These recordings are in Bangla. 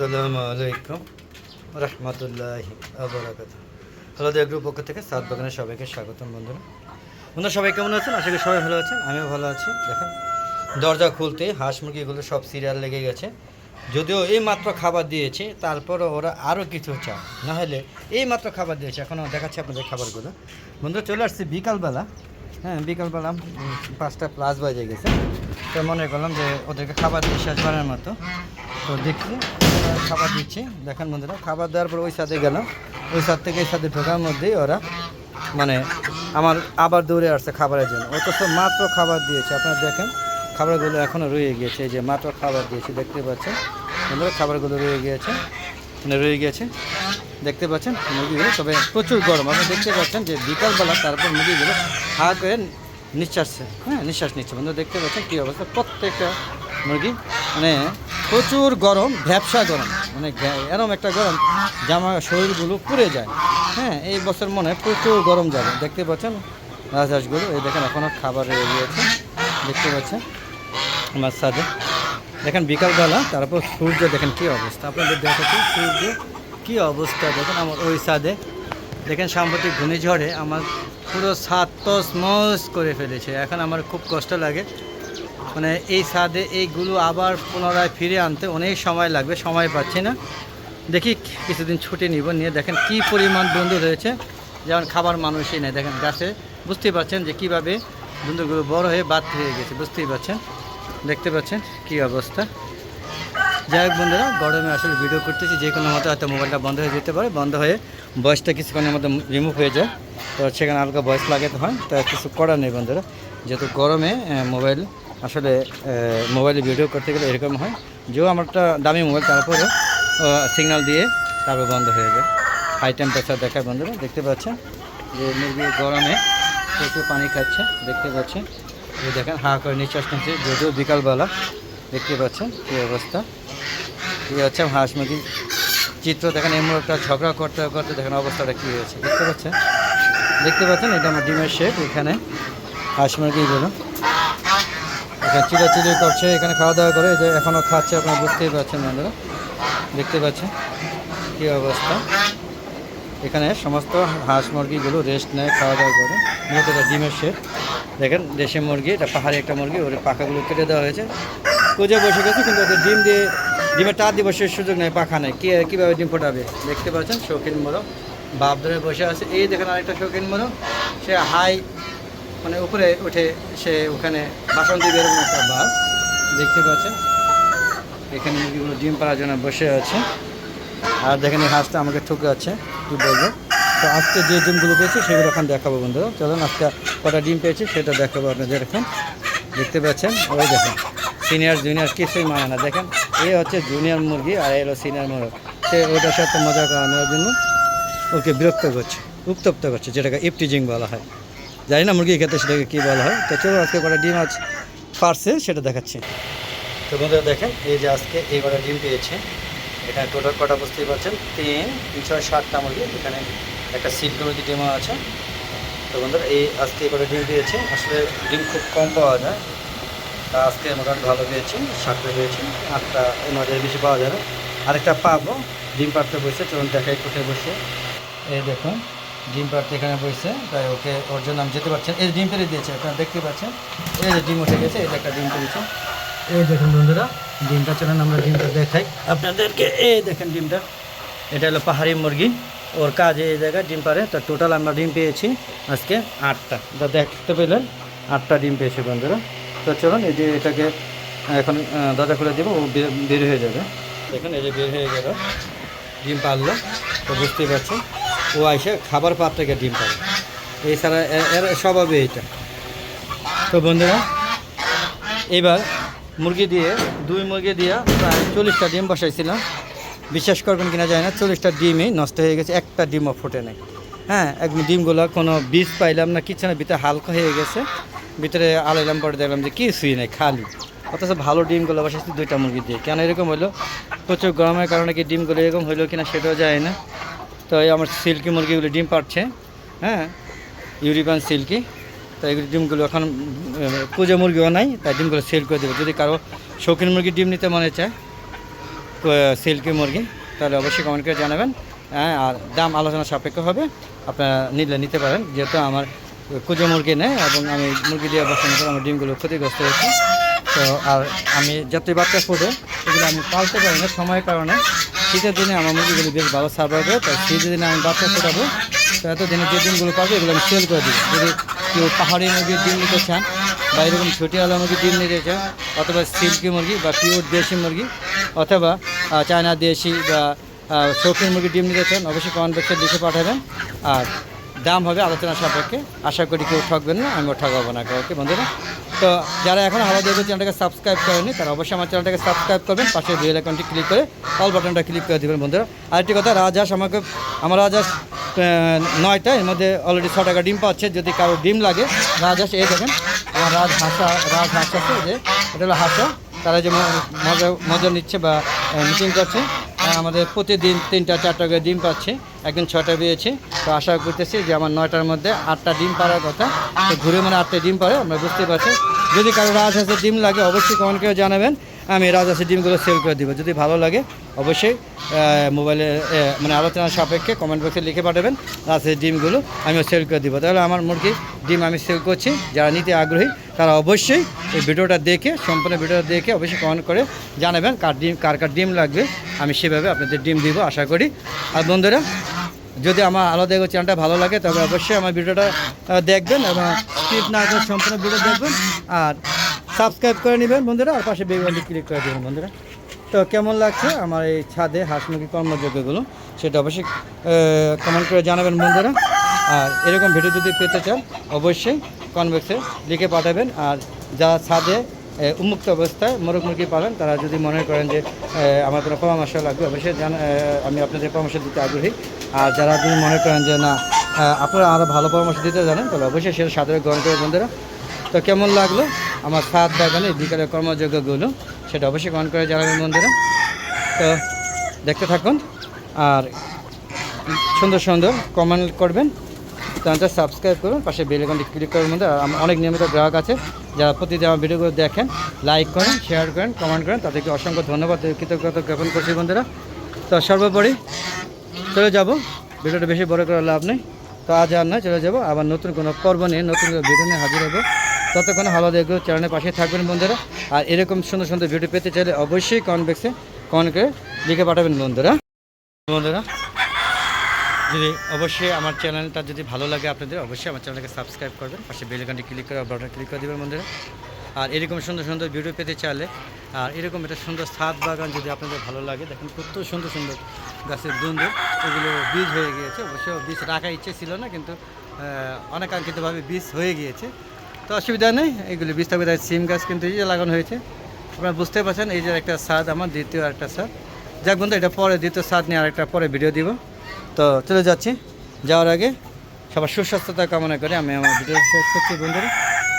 আসসালামু আলাইকুম রহমতুল্লাহ আবরাকাত হ্যালো গ্রুপ পক্ষ থেকে সাত বাগানের সবাইকে স্বাগতম বন্ধুরা। বন্ধুরা, সবাই কেমন আছেন? আশা করি সবাই ভালো আছেন, আমিও ভালো আছি। দেখেন, দরজা খুলতে হাঁস মুরগিগুলো সব সিরিয়াল লেগে গেছে। যদিও এই মাত্র খাবার দিয়েছে, তারপরও ওরা আরও কিছু চায়। না হলে এই মাত্র খাবার দিয়েছে, এখনও দেখাচ্ছে আপনাদের খাবারগুলো। বন্ধুরা, চলে আসছে বিকালবেলা। হ্যাঁ বিকালবেলা পাঁচটা প্লাস বাজে গেছে। তো মনে করলাম যে ওদেরকে খাবার দিয়ে শেষ করার মতো। তো দেখছি খাবার দিচ্ছে। দেখেন বন্ধুরা, খাবার দেওয়ার পর ওই সাথে গেলাম ওই সাথ থেকে এই সাথে ঢোকার মধ্যেই ওরা মানে আমার আবার দৌড়ে আসছে খাবারের জন্য। অথচ মাত্র খাবার দিয়েছে, আপনারা দেখেন, খাবারগুলো এখনও রয়ে গিয়েছে। এই যে মাত্র খাবার দিয়েছে, দেখতে পাচ্ছেন? বন্ধুরা, খাবারগুলো রয়ে গিয়েছে মানে রয়ে গিয়েছে। দেখতে পাচ্ছেন, মুরগিগুলো, তবে প্রচুর গরম। আপনি দেখতে পাচ্ছেন যে বিকালবেলা তারপর মুরগিগুলো হা করে নিঃশ্বাস হ্যাঁ নিঃশ্বাস নিচ্ছে। বন্ধু দেখতে পাচ্ছেন কী অবস্থা? প্রত্যেকটা মুরগি মানে প্রচুর গরম, ভ্যাবসা গরম। মানে এরম একটা গরম জামা শরীরগুলো পুড়ে যায়। হ্যাঁ এই বছর মনে প্রচুর গরম যাবে। দেখতে পাচ্ছেন? রাজহাঁসগুলো, এই দেখেন এখনও খাবার রয়ে গিয়েছে দেখতে পাচ্ছেন? আমার সাথে। দেখেন বিকালবেলা, তারপর সূর্য, দেখেন কী অবস্থা। আপনাদের দেখাচ্ছি সূর্য কী অবস্থা, দেখেন আমার ওই সাদে। দেখেন সাম্প্রতিক ঘূর্ণিঝড়ে আমার পুরো ছাদ তস মস করে ফেলেছে। এখন আমার খুব কষ্ট লাগে। মানে এই সাদে এইগুলো আবার পুনরায় ফিরে আনতে অনেক সময় লাগবে, সময় পাচ্ছি না। দেখি কিছুদিন ছুটি নিব, নিয়ে দেখেন কি পরিমাণ বন্ধু রয়েছে। যেমন খাবার মানুষই নেই, দেখেন গাছে। বুঝতেই পারছেন যে কীভাবে বন্ধুগুলো বড় হয়ে বাদ হয়ে গেছে, বুঝতেই পারছেন? দেখতে পাচ্ছেন কি অবস্থা। যাই হোক বন্ধুরা, গরমে আসলে ভিডিও করতেছি, যে কোনো মতো হয়তো মোবাইলটা বন্ধ হয়ে যেতে পারে, বন্ধ হয়ে বয়সটা কিছুক্ষণের মধ্যে রিমুভ হয়ে যায়। তো সেখানে হালকা বয়স লাগাতে হয়, তো কিছু করার নেই বন্ধুরা। যেহেতু গরমে মোবাইল আসলে মোবাইলে ভিডিও করতে গেলে এরকম হয় যেও আমার একটা দামি মোবাইল, তারপরেও সিগন্যাল দিয়ে তারপর বন্ধ হয়ে যায়। হাই টেম্পারেচার দেখায় বন্ধুরা, দেখতে পাচ্ছেন? যে মুরগি গরমে প্রচুর পানি খাচ্ছে, দেখতে পাচ্ছেন? এই দেখেন, হা করে নিঃশ্বাস নিচ্ছে যদিও বিকালবেলা, দেখতে পাচ্ছেন কী অবস্থা? এই হচ্ছে হাঁস মুরগির চিত্র দেখেন এমন একটা ঝগড়া করতে করতে দেখেন অবস্থাটা কী হয়েছে, দেখতে পাচ্ছেন? দেখতে পাচ্ছেন, এটা আমার ডিমের শেপ এখানে হাঁস মুরগিগুলো। এখানে চিলাচিলি করছে। এখানে খাওয়া দাওয়া করে যে এখনও খাচ্ছে আপনারা, বুঝতেই পারছেন বন্ধুরা, দেখতে পাচ্ছেন কী অবস্থা। এখানে সমস্ত হাঁস মুরগিগুলো রেস্ট নেয়, খাওয়া দাওয়া করে। মূলত এটা ডিমের শেপ দেখেন, দেশি মুরগি, এটা পাহাড়ি একটা মুরগি, ওর পাখাগুলো কেটে দেওয়া হয়েছে। খুঁজে বসে গেছে, কিন্তু ওদের ডিম দিয়ে ডিমে টার দিয়ে বসে সুযোগ নেই, পাখা নেই। কী, কীভাবে ডিম ফোটাবে? দেখতে পাচ্ছেন, শৌখিন মোরগ। বাপ ধরে বসে আছে। এই দেখেন আরেকটা শৌখিন মোরগ। সে হাই মানে উপরে উঠে সে ওখানে বাসন্তী বেরোনো একটা বাপ দেখতে পাচ্ছেন। এখানে মুরগিগুলো ডিম পাড়ার জন্য বসে আছে। আর দেখেন এই হাঁসটা আমাকে ঠুকে আছে কী বলব। তো আজকে যে ডিমগুলো পেয়েছি সেগুলো এখন দেখাবো বন্ধুরা। চলুন, আজকে কটা ডিম পেয়েছি সেটা দেখাবো আপনাদের এখন। দেখতে পাচ্ছেন? ওই দেখেন সিনিয়র জুনিয়র কিছুই মানে না। দেখেন এই হচ্ছে জুনিয়র মুরগি আর এলো সিনিয়র মুরগ। সে ওটার সাথে মজা করানোর জন্য ওকে বিরক্ত করছে, উত্তপ্ত করছে, যেটাকে ইপটিজিং বলা হয়। জানি না মুরগির ক্ষেত্রে সেটাকে কী বলা হয়। তো চলো আজকে কটা ডিম আজ পারছে, সেটা দেখাচ্ছি। তো বন্ধুরা দেখেন, এই যে আজকে এই কটা ডিম পেয়েছে, এখানে টোটাল কটা বুঝতেই পারছেন? তিন তিন ছয়, সাতটা মুরগি, এখানে একটা সিল্ক মুরগি ডিমও আছে। তো বন্ধুরা, এই আজকে এই কটা ডিম পেয়েছে, আসলে ডিম খুব কম পাওয়া যায়। তা আজকে মোটামুটি ভালো পেয়েছি, সাতটা পেয়েছি, আটটা নয়টার বেশি পাওয়া যাবে। আরেকটা পাবো, ডিম পাড়তে বসে, চলুন দেখাই কোথায় বসে। এই দেখুন। ডিম পাড়তে এখানে বসে তাই ওকে ওর জন্য আমি যেতে পারছেন এই ডিম পেরে দিয়েছে, আপনারা দেখতে পাচ্ছেন? এই যে ডিম উঠে গেছে, এই একটা ডিম পেরেছে এই দেখুন বন্ধুরা, ডিমটা চলেন আমরা ডিমটা দেখাই। আপনাদেরকে এই দেখেন ডিমটা। এটা হলো পাহাড়ি মুরগি। ওর কাজ এই জায়গায় ডিম পারে তো টোটাল আমরা ডিম পেয়েছি আজকে আটটা। তো দেখতে পেলেন, আটটা ডিম পেয়েছি বন্ধুরা। তো চলুন, এই যে এটাকে এখন দাদা খুলে দেবো, ও বের- হয়ে যাবে। দেখুন, এই যে বের হয়ে গেল। ডিম পারল তো বুঝতেই পারছেন। ও আইসে খাবার পাত থেকে ডিম পারে এছাড়া এর স্বভাবে এইটা তো বন্ধুরা, এবার মুরগি দিয়ে, দুই মুরগি দিয়ে প্রায় চল্লিশটা ডিম বসাইছিলাম। বিশ্বাস করবেন কিনা যায় না, চল্লিশটা ডিমই নষ্ট হয়ে গেছে, একটা ডিমও ফুটে নেই। হ্যাঁ একদম ডিমগুলো কোনো বীজ পাইলাম না কিছু না ভিতরে হালকা হয়ে গেছে। ভিতরে আলাইলাম পরে দেখলাম যে কিছুই নেই, খালি। অথচ ভালো ডিমগুলো বসাইছি দুইটা মুরগি দিয়ে। কেন এরকম হলো প্রচুর গরমের কারণে কি ডিমগুলো এরকম হলো কিনা সেটাও যায় না। তো এই আমার সিল্কি মুরগিগুলো ডিম পাচ্ছে হ্যাঁ ইউরিপান সিল্কি। তো এই ডিমগুলো এখন পুজো মুরগিও নাই, তাই ডিমগুলো সেল করে দেবো। যদি কারও শৌখিন মুরগির ডিম নিতে মনে চায় সিল্কি মুরগি, তাহলে অবশ্যই কমেন্ট করে জানাবেন। হ্যাঁ আর দাম আলোচনা সাপেক্ষ হবে, আপনারা নিলে নিতে পারেন। যেহেতু আমার কুজো মুরগি নেই এবং আমি মুরগি দিয়ে বসানোর পর আমার ডিমগুলো ক্ষতিগ্রস্ত হয়েছে। তো, আর আমি যতই বাচ্চা ফুটে, এগুলো আমি পালতে পারি না সময়ের কারণে। শীতের দিনে আমার মুরগিগুলি বেশ ভালো সার্ভার করে, তাই শীতের দিনে আমি বাচ্চা ফোটাবো তো এতদিনে যে দিনগুলো পাবো এগুলো আমি সেল করে দিই যদি কেউ পাহাড়ি মুরগির ডিম নিতে চান, বা এরকম ছুটিওয়ালা মুরগির ডিম নিতে চান, অথবা সিল্কি মুরগি বা পিওর দেশি মুরগি, অথবা চায়না দেশি বা শৌখিন মুরগির ডিম নিতে চান, অবশ্যই কমেন্ট বক্সে লিখে পাঠাবেন। আর দাম হবে আলোচনা সাপেক্ষে। আশা করি কেউ ঠকবেন না, আমিও ঠকাবো না ওকে বন্ধুরা। তো যারা এখন দেখবে চ্যানেলটাকে সাবস্ক্রাইব করেনি তারা অবশ্যই আমার চ্যানেলটাকে সাবস্ক্রাইব করবেন, পাশে বেল আইকনটি ক্লিক করে অল বাটনটা ক্লিক করে দেবেন বন্ধুরা। আরেকটি কথা, রাজহাঁস আমাকে, আমার রাজহাঁস নয়টা, এর মধ্যে অলরেডি ছ টাকা ডিম পাচ্ছে, যদি কারও ডিম লাগে, রাজহাঁস, এই দেখেন, আমার রাজ হাঁসা রাজ হাঁস আছে যে, এটা হলো হাঁসা, তারা যে মজা মজা নিচ্ছে বা মিটিং করছে আমাদের প্রতিদিন তিনটা, চারটা করে ডিম পাচ্ছে। একদিন ছটা পেয়েছি তো আশা করতেছি যে আমার নয়টার মধ্যে আটটা ডিম পাড়ার কথা। তো ঘুরে মানে আটটা ডিম পারে আমরা বুঝতে পারছি। যদি কারও রাজহাঁসের ডিম লাগে, অবশ্যই কমেন্ট করে জানাবেন। আমি রাজহাঁসের ডিমগুলো সেল করে দিব। যদি ভালো লাগে, অবশ্যই মোবাইলে মানে আলোচনার সাপেক্ষে কমেন্ট বক্সে লিখে পাঠাবেন রাজহাঁসের ডিমগুলো, আমিও সেল করে দিব। তাহলে আমার মুরগি ডিম আমি সেল করছি। যারা নিতে আগ্রহী, তারা অবশ্যই এই ভিডিওটা দেখে, সম্পূর্ণ ভিডিওটা দেখে অবশ্যই কমেন্ট করে জানাবেন কার ডিম, কার কার ডিম লাগবে। আমি সেভাবে আপনাদের ডিম দিব, আশা করি। আর বন্ধুরা যদি আমার আলাদা এগো চ্যানেলটা ভালো লাগে, তবে অবশ্যই আমার ভিডিওটা দেখবেন এবং স্কিপ না করে সম্পূর্ণ ভিডিও দেখবেন। আর সাবস্ক্রাইব করে নেবেন বন্ধুরা, আর পাশে বেগুনটি ক্লিক করে দেবেন বন্ধুরা। তো কেমন লাগছে আমার এই ছাদে হাঁস মুরগি কর্মযোগ্যগুলো সেটা অবশ্যই কমেন্ট করে জানাবেন বন্ধুরা। আর এরকম ভিডিও যদি পেতে চান, অবশ্যই কনভেক্সে লিখে পাঠাবেন। আর যারা ছাদে উন্মুক্ত অবস্থায় মোরগ মুরগি পালন। তারা যদি মনে করেন যে আমার কোনো পরামর্শ লাগবে, অবশ্যই আমি আপনাদের পরামর্শ দিতে আগ্রহী। আর যারা যদি মনে করেন যে, না আপনারা আরও ভালো পরামর্শ দিতে জানেন, তাহলে অবশ্যই সেটা সাদরে গ্রহণ করে বন্ধুরা। তো কেমন লাগল? আমার সাত বাগানে বিকালের কর্মযোগ্যগুলো সেটা অবশ্যই গ্রহণ করে জানাবেন, বন্ধুরা। তো দেখতে থাকুন, আর সুন্দর সুন্দর কমেন্ট করবেন। চ্যানেলটা সাবস্ক্রাইব করুন, পাশে বেল আইকনটি ক্লিক করার মধ্যে অনেক নিয়মিত গ্রাহক আছে। যারা প্রতিদিন আমার ভিডিওগুলো দেখেন, লাইক করেন, শেয়ার করেন, কমেন্ট করেন, তাদেরকে অসংখ্য ধন্যবাদ কৃতজ্ঞতা জ্ঞাপন করছি বন্ধুরা। তো সর্বোপরি চলে যাব। ভিডিওটা বেশি বড় করার লাভ নেই। তো আজ আর নয়, চলে যাব। আবার নতুন কোনো পর্ব নিয়ে, নতুন কোনো ভিডিও নিয়ে হাজির হব। ততক্ষণ ভালো দেখব চ্যানেলের পাশে থাকবেন বন্ধুরা। আর এরকম সুন্দর সুন্দর ভিডিও পেতে চাইলে অবশ্যই কমেন্ট করে লিখে পাঠাবেন বন্ধুরা। বন্ধুরা যদি অবশ্যই আমার চ্যানেলটা যদি ভালো লাগে আপনাদের, অবশ্যই আমার চ্যানেলকে সাবস্ক্রাইব করবেন, পাশে বেল আইকনটি ক্লিক করে বাটন ক্লিক করে দেবেন বন্ধুরা। আর এরকম সুন্দর সুন্দর ভিডিও পেতে চাইলে, আর এরকম একটা সুন্দর ছাদ বাগান যদি আপনাদের ভালো লাগে, দেখেন কত সুন্দর সুন্দর গাছের বন্ধু এগুলো বীজ হয়ে গিয়েছে। অবশ্য বীজ রাখার ইচ্ছে ছিল না, কিন্তু অনাকাঙ্ক্ষিতভাবে বীজ হয়ে গিয়েছে। তো অসুবিধা নেই, এগুলি বীজ থাকবে সিম গাছ কিন্তু এই যে লাগানো হয়েছে। আপনারা বুঝতে পারছেন, এই যে একটা স্বাদ আমার দ্বিতীয় একটা স্বাদ যাক বন্ধু এটা পরে দ্বিতীয় স্বাদ নিয়ে আরেকটা পরে ভিডিও দিব। তো চলে যাচ্ছি। যাওয়ার আগে সবার সুস্বাস্থ্যতা কামনা করে আমি আমার ভিডিও শেষ করছি বন্ধুরা।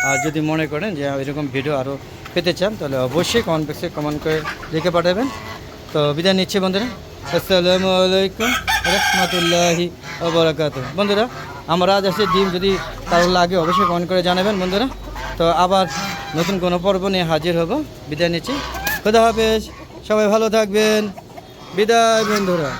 আর যদি মনে করেন যে এরকম ভিডিও আরও পেতে চান, তাহলে অবশ্যই কমেন্ট বক্সে কমেন্ট করে লিখে পাঠাবেন। তো বিদায় নিচ্ছি বন্ধুরা। আসসালামু আলাইকুম রহমতুল্লাহি ওবরাকাত বন্ধুরা, আমার আজ আছে ডিম যদি তার লাগে অবশ্যই কমেন্ট করে জানাবেন বন্ধুরা। তো আবার নতুন কোনো পর্ব নিয়ে হাজির হব। বিদায় নিচ্ছি। খুদা হাফেজ। সবাই ভালো থাকবেন। বিদায় বন্ধুরা।